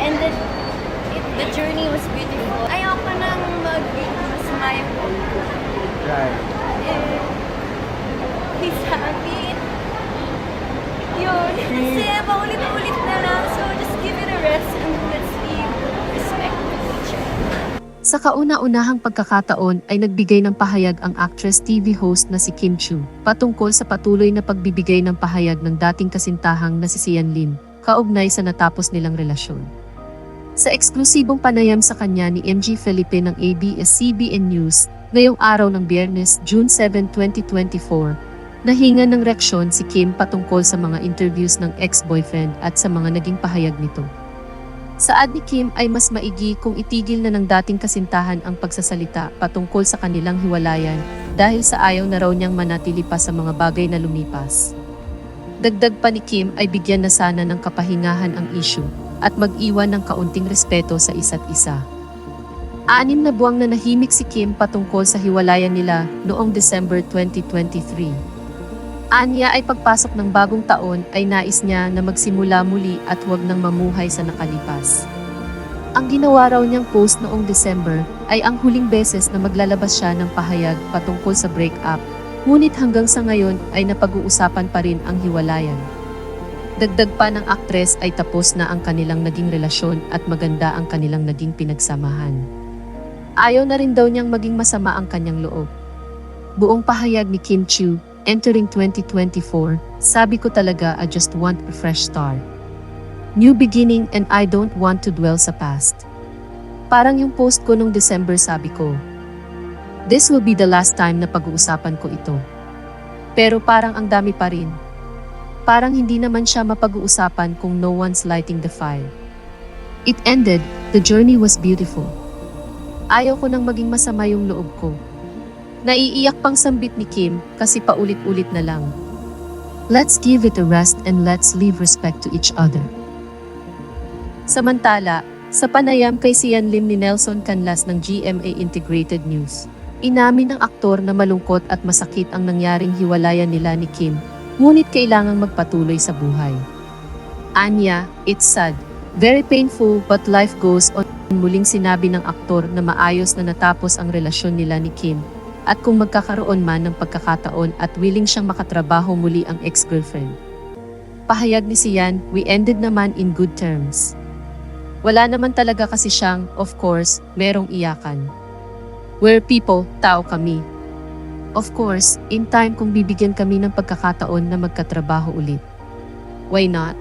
And the, it, the journey was beautiful. Ayoko nang mag-smile. Right. Eh, he's happy. Yun. Kasi paulit-ulit na lang. So just give it a rest and let's be respectful each other. Sa kauna-unahang pagkakataon ay nagbigay ng pahayag ang actress TV host na si Kim Chu patungkol sa patuloy na pagbibigay ng pahayag ng dating kasintahang na si Sian Lim kaugnay sa natapos nilang relasyon. Sa eksklusibong panayam sa kanya ni MG Felipe ng ABS-CBN News ngayong araw ng Biyernes, June 7, 2024, nahinga ng reaksyon si Kim patungkol sa mga interviews ng ex-boyfriend at sa mga naging pahayag nito. Saad ni Kim ay mas maigi kung itigil na ng dating kasintahan ang pagsasalita patungkol sa kanilang hiwalayan dahil sa ayaw na raw niyang manatili pa sa mga bagay na lumipas. Dagdag pa ni Kim ay bigyan na sana ng kapahingahan ang issue at mag-iwan ng kaunting respeto sa isa't isa. Anim na buwang na nahimik si Kim patungkol sa hiwalayan nila noong December 2023. Anya ay pagpasok ng bagong taon ay nais niya na magsimula muli at huwag nang mamuhay sa nakalipas. Ang ginawa raw niyang post noong December ay ang huling beses na maglalabas siya ng pahayag patungkol sa breakup, ngunit hanggang sa ngayon ay napag-uusapan pa rin ang hiwalayan. Dagdag pa ng aktres ay tapos na ang kanilang naging relasyon at maganda ang kanilang naging pinagsamahan. Ayaw na rin daw niyang maging masama ang kanyang loob. Buong pahayag ni Kim Chu, entering 2024, sabi ko talaga I just want a fresh start. New beginning and I don't want to dwell sa past. Parang yung post ko nung December sabi ko, This will be the last time na pag-uusapan ko ito. Pero parang ang dami pa rin. Parang hindi naman siya mapag-uusapan kung no one's lighting the fire. It ended, the journey was beautiful. Ayaw ko nang maging masama yung loob ko. Naiiyak pang sambit ni Kim kasi paulit-ulit na lang. Let's give it a rest and let's leave respect to each other. Samantala, sa panayam kay Sian Lim ni Nelson Canlas ng GMA Integrated News, inamin ng aktor na malungkot at masakit ang nangyaring hiwalayan nila ni Kim, ngunit kailangang magpatuloy sa buhay. Anya, it's sad, very painful but life goes on. Muling sinabi ng aktor na maayos na natapos ang relasyon nila ni Kim at kung magkakaroon man ng pagkakataon at willing siyang makatrabaho muli ang ex-girlfriend. Pahayag ni Sian, we ended naman in good terms. Wala naman talaga kasi siyang, of course, merong iyakan. We're people, tao kami. Of course, in time kung bibigyan kami ng pagkakataon na magkatrabaho ulit. Why not?